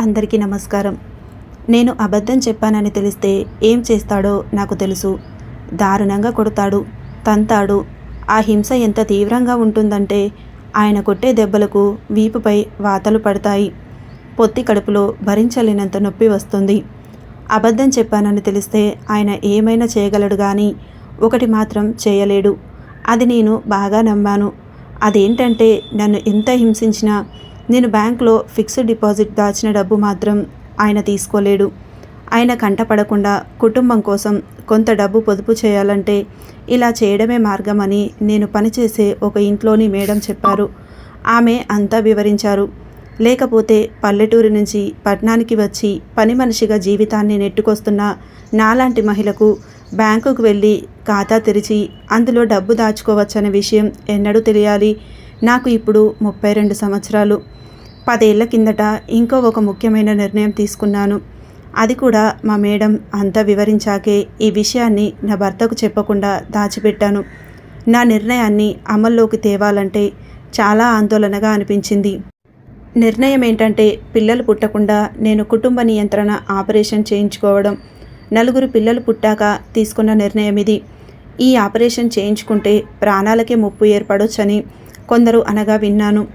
అందరికీ నమస్కారం. నేను అబద్ధం చెప్పానని తెలిస్తే ఏం చేస్తాడో నాకు తెలుసు. దారుణంగా కొడతాడు తంతాడు. ఆ హింస ఎంత తీవ్రంగా ఉంటుందంటే ఆయన కొట్టే దెబ్బలకు వీపుపై వాతలు పడతాయి. పొత్తి కడుపులో భరించలేనంత నొప్పి వస్తుంది. అబద్ధం చెప్పానని తెలిస్తే ఆయన ఏమైనా చేయగలడు కానీ ఒకటి మాత్రం చేయలేడు. అది నేను బాగా నమ్మాను. అదేంటంటే నన్ను ఎంత హింసించినా నేను బ్యాంక్లో ఫిక్స్డ్ డిపాజిట్ దాచిన డబ్బు మాత్రం ఆయన తీసుకోలేడు. ఆయన కంటపడకుండా కుటుంబం కోసం కొంత డబ్బు పొదుపు చేయాలంటే ఇలా చేయడమే మార్గమని నేను పనిచేసే ఒక ఇంట్లోని మేడం చెప్పారు. ఆమె అంతా వివరించారు. లేకపోతే పల్లెటూరు నుంచి పట్టణానికి వచ్చి పని మనిషిగా జీవితాన్ని నెట్టుకొస్తున్న నాలాంటి మహిళకు బ్యాంకుకు వెళ్ళి ఖాతా తెరిచి అందులో డబ్బు దాచుకోవచ్చనే విషయం ఎన్నడూ తెలియాలి. నాకు ఇప్పుడు ముప్పై రెండు సంవత్సరాలు. పదేళ్ళ కిందట ఇంకో ఒక ముఖ్యమైన నిర్ణయం తీసుకున్నాను. అది కూడా మా మేడం అంతా వివరించాకే ఈ విషయాన్ని నా భర్తకు చెప్పకుండా దాచిపెట్టాను. నా నిర్ణయాన్ని అమల్లోకి తేవాలంటే చాలా ఆందోళనగా అనిపించింది. నిర్ణయం ఏంటంటే పిల్లలు పుట్టకుండా నేను కుటుంబ నియంత్రణ ఆపరేషన్ చేయించుకోవడం. నలుగురు పిల్లలు పుట్టాక తీసుకున్న నిర్ణయం ఇది. ఈ ఆపరేషన్ చేయించుకుంటే ప్రాణాలకే ముప్పు ఏర్పడొచ్చని కొందరు అనగా విన్నాను.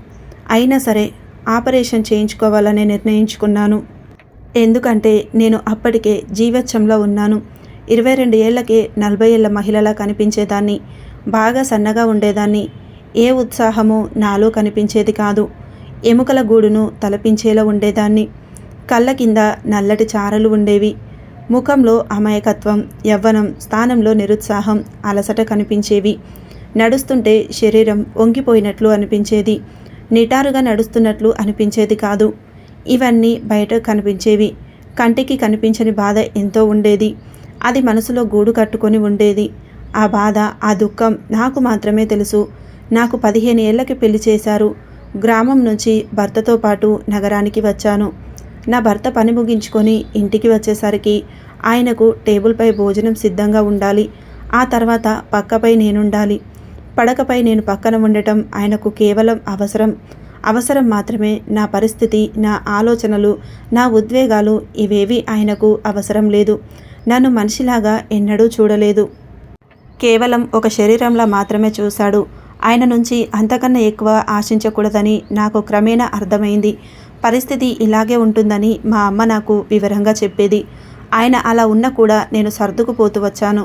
అయినా సరే ఆపరేషన్ చేయించుకోవాలని నిర్ణయించుకున్నాను. ఎందుకంటే నేను అప్పటికే జీవచ్చంలో ఉన్నాను. ఇరవై రెండు ఏళ్ళకే నలభై ఏళ్ళ మహిళలా కనిపించేదాన్ని. బాగా సన్నగా ఉండేదాన్ని. ఏ ఉత్సాహమో నాలో కనిపించేది కాదు. ఎముకల గూడును తలపించేలా ఉండేదాన్ని. కళ్ళ కింద నల్లటి చారలు ఉండేవి. ముఖంలో అమాయకత్వం యవ్వనం స్థానంలో నిరుత్సాహం అలసట కనిపించేవి. నడుస్తుంటే శరీరం వంగిపోయినట్లు అనిపించేది. నిటారుగా నడుస్తున్నట్లు అనిపించేది కాదు. ఇవన్నీ బయట కనిపించేవి. కంటికి కనిపించని బాధ ఎంతో ఉండేది. అది మనసులో గూడు కట్టుకొని ఉండేది. ఆ బాధ ఆ దుఃఖం నాకు మాత్రమే తెలుసు. నాకు పదిహేను ఏళ్ళకి పెళ్ళి చేశారు. గ్రామం నుంచి భర్తతో పాటు నగరానికి వచ్చాను. నా భర్త పని ముగించుకొని ఇంటికి వచ్చేసరికి ఆయనకు టేబుల్పై భోజనం సిద్ధంగా ఉండాలి. ఆ తర్వాత పక్కపై నేనుండాలి. పడకపై నేను పక్కన ఉండటం ఆయనకు కేవలం అవసరం. అవసరం మాత్రమే. నా పరిస్థితి నా ఆలోచనలు నా ఉద్వేగాలు ఇవేవి ఆయనకు అవసరం లేదు. నన్ను మనిషిలాగా ఎన్నడూ చూడలేదు. కేవలం ఒక శరీరంలా మాత్రమే చూశాడు. ఆయన నుంచి అంతకన్నా ఎక్కువ ఆశించకూడదని నాకు క్రమేణా అర్థమైంది. పరిస్థితి ఇలాగే ఉంటుందని మా అమ్మ నాకు వివరంగా చెప్పేది. ఆయన అలా ఉన్నా కూడా నేను సర్దుకుపోతూ వచ్చాను.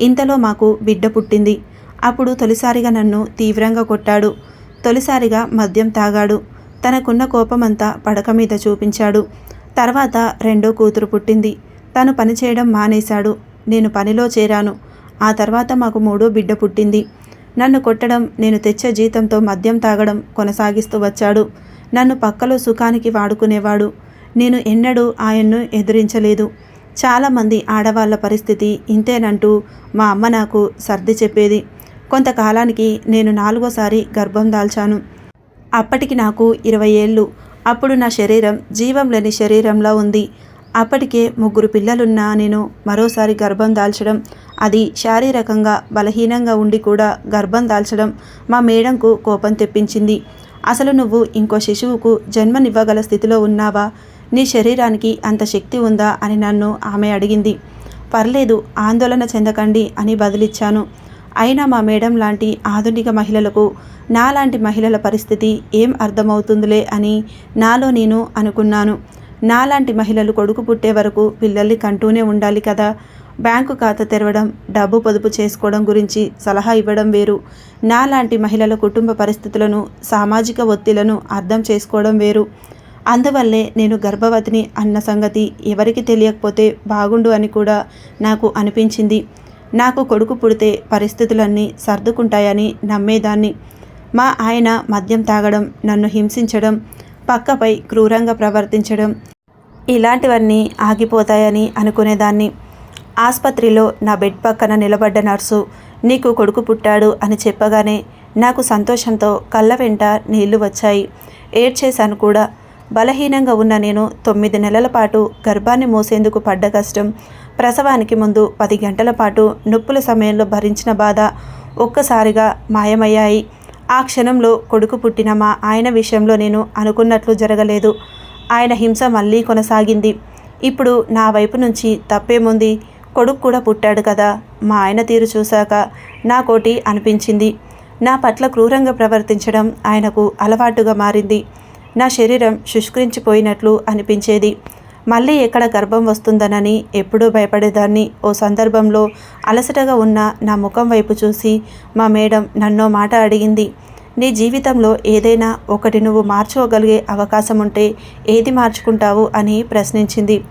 ఇంతలో మాకు బిడ్డ పుట్టింది. అప్పుడు తొలిసారిగా నన్ను తీవ్రంగా కొట్టాడు. తొలిసారిగా మద్యం తాగాడు. తనకున్న కోపమంతా పడక మీద చూపించాడు. తర్వాత రెండో కూతురు పుట్టింది. తను పనిచేయడం మానేశాడు. నేను పనిలో చేరాను. ఆ తర్వాత మాకు మూడో బిడ్డ పుట్టింది. నన్ను కొట్టడం నేను తెచ్చే జీతంతో మద్యం తాగడం కొనసాగిస్తూ వచ్చాడు. నన్ను పక్కలో సుఖానికి వాడుకునేవాడు. నేను ఎన్నడూ ఆయన్ను ఎదిరించలేదు. చాలామంది ఆడవాళ్ళ పరిస్థితి ఇంతేనంటూ మా అమ్మ నాకు సర్ది చెప్పేది. కొంతకాలానికి నేను నాలుగోసారి గర్భం దాల్చాను. అప్పటికి నాకు ఇరవై ఏళ్ళు. అప్పుడు నా శరీరం జీవం లేని శరీరంలో ఉంది. అప్పటికే ముగ్గురు పిల్లలున్నా నేను మరోసారి గర్భం దాల్చడం అది శారీరకంగా బలహీనంగా ఉండి కూడా గర్భం దాల్చడం మా మేడంకు కోపం తెప్పించింది. అసలు నువ్వు ఇంకో శిశువుకు జన్మనివ్వగల స్థితిలో ఉన్నావా? నీ శరీరానికి అంత శక్తి ఉందా? అని నన్ను ఆమె అడిగింది. పర్లేదు ఆందోళన చెందకండి అని బదిలిచ్చాను. అయినా మా మేడం లాంటి ఆధునిక మహిళలకు నాలాంటి మహిళల పరిస్థితి ఏం అర్థమవుతుందిలే అని నాలో నేను అనుకున్నాను. నాలాంటి మహిళలు కొడుకు పుట్టే వరకు పిల్లల్ని కంటూనే ఉండాలి కదా. బ్యాంకు ఖాతా తెరవడం డబ్బు పొదుపు చేసుకోవడం గురించి సలహా ఇవ్వడం వేరు. నాలాంటి మహిళల కుటుంబ పరిస్థితులను సామాజిక ఒత్తిళ్ళను అర్థం చేసుకోవడం వేరు. అందువల్లే నేను గర్భవతిని అన్న సంగతి ఎవరికి తెలియకపోతే బాగుండు అని కూడా నాకు అనిపించింది. నాకు కొడుకు పుడితే పరిస్థితులన్నీ సర్దుకుంటాయని నమ్మేదాన్ని. మా ఆయన మద్యం తాగడం నన్ను హింసించడం పక్కపై క్రూరంగా ప్రవర్తించడం ఇలాంటివన్నీ ఆగిపోతాయని అనుకునేదాన్ని. ఆసుపత్రిలో నా బెడ్ పక్కన నిలబడ్డ నర్సు నీకు కొడుకు పుట్టాడు అని చెప్పగానే నాకు సంతోషంతో కళ్ళ వెంట నీళ్ళు వచ్చాయి. ఏడ్చేశాను కూడా. బలహీనంగా ఉన్న నేను తొమ్మిది నెలల పాటు గర్భాన్ని మోసేందుకు పడ్డ కష్టం ప్రసవానికి ముందు పది గంటల పాటు నొప్పుల సమయంలో భరించిన బాధ ఒక్కసారిగా మాయమయ్యాయి. ఆ క్షణంలో కొడుకు పుట్టిన మా ఆయన విషయంలో నేను అనుకున్నట్లు జరగలేదు. ఆయన హింస మళ్ళీ కొనసాగింది. ఇప్పుడు నా వైపు నుంచి తప్పేముంది? కొడుకు కూడా పుట్టాడు కదా? మా ఆయన తీరు చూశాక నాకోటి అనిపించింది. నా పట్ల క్రూరంగా ప్రవర్తించడం ఆయనకు అలవాటుగా మారింది. నా శరీరం శుష్కరించిపోయినట్లు అనిపించేది. మళ్ళీ ఎక్కడ గర్భం వస్తుందనని ఎప్పుడూ భయపడేదాన్ని. ఓ సందర్భంలో అలసటగా ఉన్న నా ముఖం వైపు చూసి మా మేడం నన్నో మాట అడిగింది. నీ జీవితంలో ఏదైనా ఒకటి నువ్వు మార్చుకోగలిగే అవకాశం ఉంటే ఏది మార్చుకుంటావు అని ప్రశ్నించింది.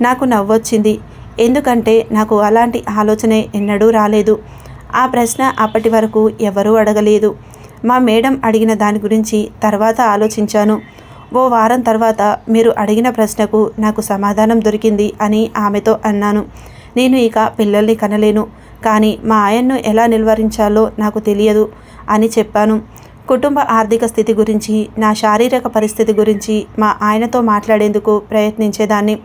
నాకు నవ్వొచ్చింది. ఎందుకంటే నాకు అలాంటి ఆలోచనే ఎన్నడూ రాలేదు. ఆ ప్రశ్న అప్పటి వరకు ఎవరూ అడగలేదు. మా మేడం అడిగిన దాని గురించి తర్వాత ఆలోచించాను. ఓ వారం తర్వాత మీరు అడిగిన ప్రశ్నకు నాకు సమాధానం దొరికింది అని ఆమెతో అన్నాను. నేను ఇక పిల్లల్ని కనలేను. కానీ మా ఆయన్ను ఎలా నిల్వరించాలో నాకు తెలియదు అని చెప్పాను. కుటుంబ ఆర్థిక స్థితి గురించి నా శారీరక పరిస్థితి గురించి మా ఆయనతో మాట్లాడేందుకు ప్రయత్నించేదాన్ని.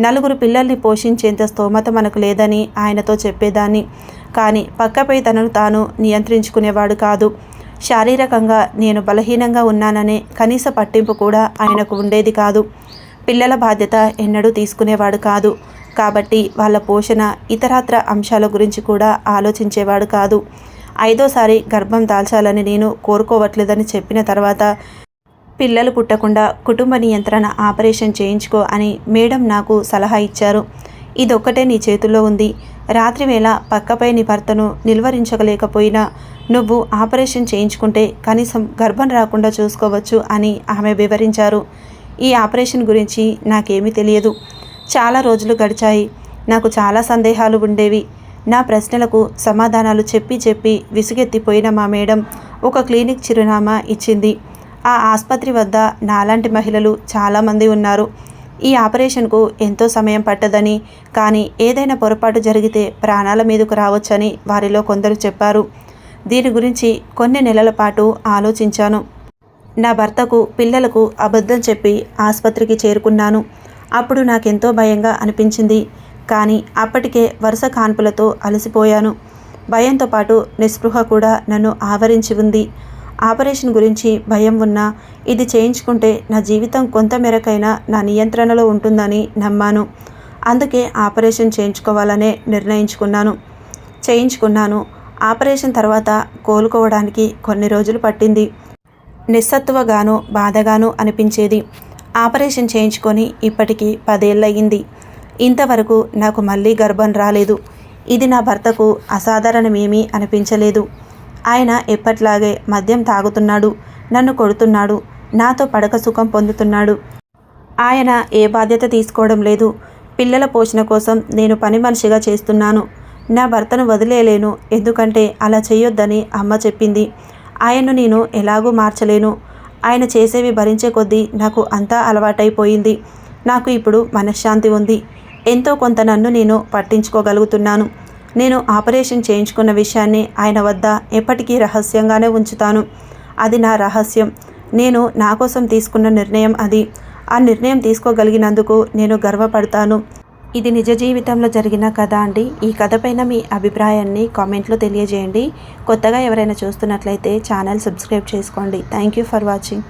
నలుగురు పిల్లల్ని పోషించేంత స్తోమత మనకు లేదని ఆయనతో చెప్పేదాన్ని. కానీ పక్కపై తనను తాను నియంత్రించుకునేవాడు కాదు. శారీరకంగా నేను బలహీనంగా ఉన్నాననే కనీస పట్టింపు కూడా ఆయనకు ఉండేది కాదు. పిల్లల బాధ్యత ఎన్నడూ తీసుకునేవాడు కాదు. కాబట్టి వాళ్ళ పోషణ ఇతరత్ర అంశాల గురించి కూడా ఆలోచించేవాడు కాదు. ఐదోసారి గర్భం దాల్చాలని నేను కోరుకోవట్లేదని చెప్పిన తర్వాత పిల్లలు పుట్టకుండా కుటుంబ నియంత్రణ ఆపరేషన్ చేయించుకో అని మేడం నాకు సలహా ఇచ్చారు. ఇదొక్కటే నీ చేతుల్లో ఉంది. రాత్రివేళ పక్కపై నీ భర్తను నిల్వరించగలేకపోయినా నువ్వు ఆపరేషన్ చేయించుకుంటే కనీసం గర్భం రాకుండా చూసుకోవచ్చు అని ఆమె వివరించారు. ఈ ఆపరేషన్ గురించి నాకేమీ తెలియదు. చాలా రోజులు గడిచాయి. నాకు చాలా సందేహాలు ఉండేవి. నా ప్రశ్నలకు సమాధానాలు చెప్పి చెప్పి విసుగెత్తిపోయిన మా మేడం ఒక క్లినిక్ చిరునామా ఇచ్చింది. ఆ ఆసుపత్రి వద్ద నాలాంటి మహిళలు చాలామంది ఉన్నారు. ఈ ఆపరేషన్కు ఎంతో సమయం పట్టదని కానీ ఏదైనా పొరపాటు జరిగితే ప్రాణాల మీదకు రావచ్చని వారిలో కొందరు చెప్పారు. దీని గురించి కొన్ని నెలల పాటు ఆలోచించాను. నా భర్తకు పిల్లలకు అబద్ధం చెప్పి ఆసుపత్రికి చేరుకున్నాను. అప్పుడు నాకెంతో భయంగా అనిపించింది. కానీ అప్పటికే వరుస కాన్పులతో అలసిపోయాను. భయంతో పాటు నిస్పృహ కూడా నన్ను ఆవరించి ఉంది. ఆపరేషన్ గురించి భయం ఉన్నా ఇది చేయించుకుంటే నా జీవితం కొంత మేరకైనా నా నియంత్రణలో ఉంటుందని నమ్మాను. అందుకే ఆపరేషన్ చేయించుకోవాలనే నిర్ణయించుకున్నాను. చేయించుకున్నాను. ఆపరేషన్ తర్వాత కోలుకోవడానికి కొన్ని రోజులు పట్టింది. నిస్సత్తువగాను బాధగాను అనిపించేది. ఆపరేషన్ చేయించుకొని ఇప్పటికీ పదేళ్ళయింది ఇంతవరకు నాకు మళ్ళీ గర్భం రాలేదు. ఇది నా భర్తకు అసాధారణమేమీ అనిపించలేదు. ఆయన ఎప్పట్లాగే మద్యం తాగుతున్నాడు నన్ను కొడుతున్నాడు నాతో పడక సుఖం పొందుతున్నాడు. ఆయన ఏ బాధ్యత తీసుకోవడం లేదు. పిల్లల పోషణ కోసం నేను పని మనిషిగా చేస్తున్నాను. నా భర్తను వదిలేయలేను. ఎందుకంటే అలా చేయొద్దని అమ్మ చెప్పింది. ఆయన్ను నేను ఎలాగూ మార్చలేను. ఆయన చేసేవి భరించే కొద్దీ నాకు అంతా అలవాటైపోయింది. నాకు ఇప్పుడు మనశ్శాంతి ఉంది. ఎంతో కొంత నన్ను నేను పట్టించుకోగలుగుతున్నాను. నేను ఆపరేషన్ చేయించుకున్న విషయాన్ని ఆయన వద్ద ఎప్పటికీ రహస్యంగానే ఉంచుతాను. అది నా రహస్యం. నేను నా కోసం తీసుకున్న నిర్ణయం అది. ఆ నిర్ణయం తీసుకోగలిగినందుకు నేను గర్వపడతాను. ఇది నిజ జీవితంలో జరిగిన కథ అండి. ఈ కథ పైన మీ అభిప్రాయాన్ని కామెంట్లో తెలియజేయండి. కొత్తగా ఎవరైనా చూస్తున్నట్లయితే ఛానల్ సబ్స్క్రైబ్ చేసుకోండి. Thank you for watching.